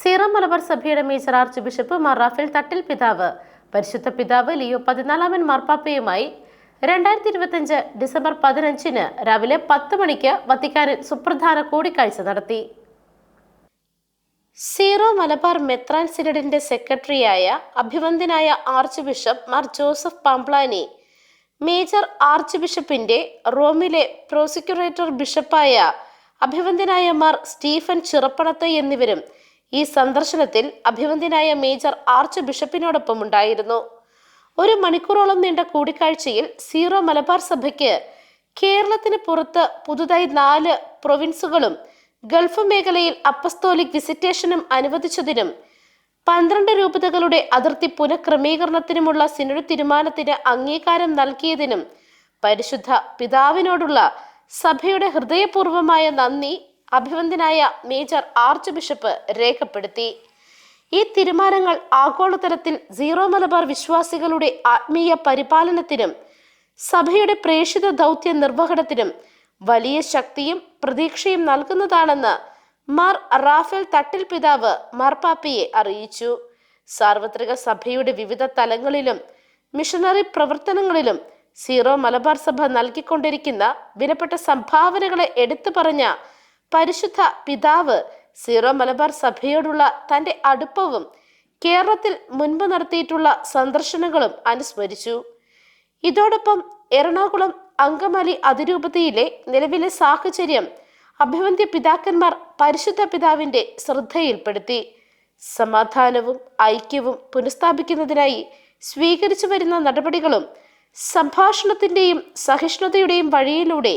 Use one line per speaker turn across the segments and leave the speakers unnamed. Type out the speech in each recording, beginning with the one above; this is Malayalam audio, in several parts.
സീറം മലബാർ സഭയുടെ major archbishop Mar Raphael Thattil പിതാവ്. പരിശുദ്ധ പിതാവ് ലിയോ പതിനാലാമൻ മാർപ്പാപ്പയുമായി രണ്ടായിരത്തി ഇരുപത്തിയഞ്ച് ഡിസംബർ പതിനഞ്ചിന് രാവിലെ പത്ത് മണിക്ക് വത്തിക്കാനിൽ സുപ്രധാന കൂടിക്കാഴ്ച നടത്തി. സീറോ മലബാർ മെത്രാൻ സിനഡിന്റെ സെക്രട്ടറിയായ അഭിവന്ദനായ archbishop Mar Joseph Pamplany major arch ബിഷപ്പിന്റെ റോമിലെ പ്രോസിക്യൂറേറ്റർ ബിഷപ്പായ അഭിവന്ദനായ മാർ സ്റ്റീഫൻ ചിറപ്പണത്ത് എന്നിവരും ഈ സന്ദർശനത്തിൽ അഭിവന്ദനായ മേജർ ആർച്ച് ബിഷപ്പിനോടൊപ്പം ഉണ്ടായിരുന്നു. ഒരു മണിക്കൂറോളം നീണ്ട കൂടിക്കാഴ്ചയിൽ സീറോ മലബാർ സഭയ്ക്ക് കേരളത്തിന് പുറത്ത് പുതുതായി നാല് പ്രൊവിൻസുകളും ഗൾഫ് മേഖലയിൽ അപ്പസ്തോലിക് വിസിറ്റേഷനും അനുവദിച്ചതിനും പന്ത്രണ്ട് രൂപതകളുടെ അതിർത്തി പുനഃക്രമീകരണത്തിനുമുള്ള സിനഡ് തീരുമാനത്തിന് അംഗീകാരം നൽകിയതിനും പരിശുദ്ധ പിതാവിനോടുള്ള സഭയുടെ ഹൃദയപൂർവമായ നന്ദി അഭിവന്ദനായ മേജർ ആർച്ച് ബിഷപ്പ് രേഖപ്പെടുത്തി. ഈ തീരുമാനങ്ങൾ ആഗോളതലത്തിൽ സീറോ മലബാർ വിശ്വാസികളുടെ ആത്മീയ പരിപാലനത്തിനും സഭയുടെ പ്രേഷിത ദൗത്യ നിർവഹണത്തിനും വലിയ ശക്തിയും പ്രതീക്ഷയും നൽകുന്നതാണെന്ന് മാർ റാഫേൽ തട്ടിൽ പിതാവ് മാർപ്പാപ്പയെ അറിയിച്ചു. സാർവത്രിക സഭയുടെ വിവിധ തലങ്ങളിലും മിഷണറി പ്രവർത്തനങ്ങളിലും സീറോ മലബാർ സഭ നൽകിക്കൊണ്ടിരിക്കുന്ന വിലപ്പെട്ട സംഭാവനകളെ എടുത്തു പറഞ്ഞ പരിശുദ്ധ പിതാവ് സീറോ മലബാർ സഭയോടുള്ള തന്റെ അടുപ്പവും കേരളത്തിൽ മുൻപ് നടത്തിയിട്ടുള്ള സന്ദർശനങ്ങളും അനുസ്മരിച്ചു. ഇതോടൊപ്പം എറണാകുളം അങ്കമാലി അതിരൂപതയിലെ നിലവിലെ സാഹചര്യം അഭിവന്ധ്യ പിതാക്കന്മാർ പരിശുദ്ധ പിതാവിന്റെ ശ്രദ്ധയിൽപ്പെടുത്തി. സമാധാനവും ഐക്യവും പുനഃസ്ഥാപിക്കുന്നതിനായി സ്വീകരിച്ചു വരുന്ന നടപടികളും സംഭാഷണത്തിന്റെയും സഹിഷ്ണുതയുടെയും വഴിയിലൂടെ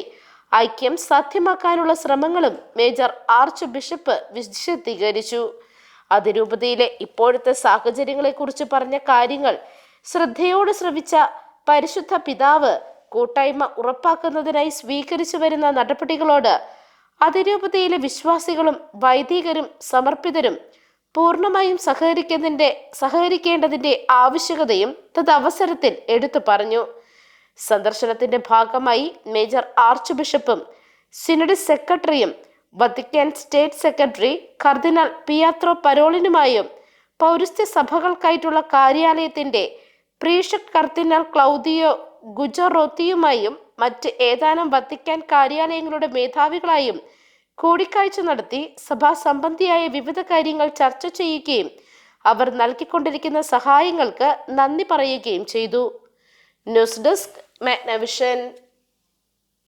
ഐക്യം സാധ്യമാക്കാനുള്ള ശ്രമങ്ങളും മേജർ ആർച്ച് ബിഷപ്പ് വിശദീകരിച്ചു. അതിരൂപതയിലെ ഇപ്പോഴത്തെ സാഹചര്യങ്ങളെക്കുറിച്ച് പറഞ്ഞ കാര്യങ്ങൾ ശ്രദ്ധയോട് ശ്രവിച്ച പരിശുദ്ധ പിതാവ് കൂട്ടായ്മ ഉറപ്പാക്കുന്നതിനായി സ്വീകരിച്ചു വരുന്ന നടപടികളോട് അതിരൂപതയിലെ വിശ്വാസികളും വൈദികരും സമർപ്പിതരും പൂർണമായും സഹകരിക്കുന്നതിന്റെ സഹകരിക്കേണ്ടതിന്റെ ആവശ്യകതയും തദവസരത്തിൽ എടുത്തു പറഞ്ഞു. സന്ദർശനത്തിന്റെ ഭാഗമായി മേജർ ആർച്ച് ബിഷപ്പും സിനഡ് സെക്രട്ടറിയും വത്തിക്കാൻ സ്റ്റേറ്റ് സെക്രട്ടറി കർദിനാൾ പിയാത്രോ പരോളിനുമായും പൗരസ്ത്യ സഭകൾക്കായിട്ടുള്ള കാര്യാലയത്തിന്റെ പ്രീഷക് കർദിനാൾ ക്ലൗദിയോ ഗുജറോത്തിയുമായും മറ്റ് ഏതാനും വത്തിക്കാൻ കാര്യാലയങ്ങളുടെ മേധാവികളായും കൂടിക്കാഴ്ച നടത്തി സഭാ സംബന്ധിയായ വിവിധ കാര്യങ്ങൾ ചർച്ച ചെയ്യുകയും അവർ നൽകിക്കൊണ്ടിരിക്കുന്ന സഹായങ്ങൾക്ക് നന്ദി പറയുകയും ചെയ്തു. News desk MagnaVision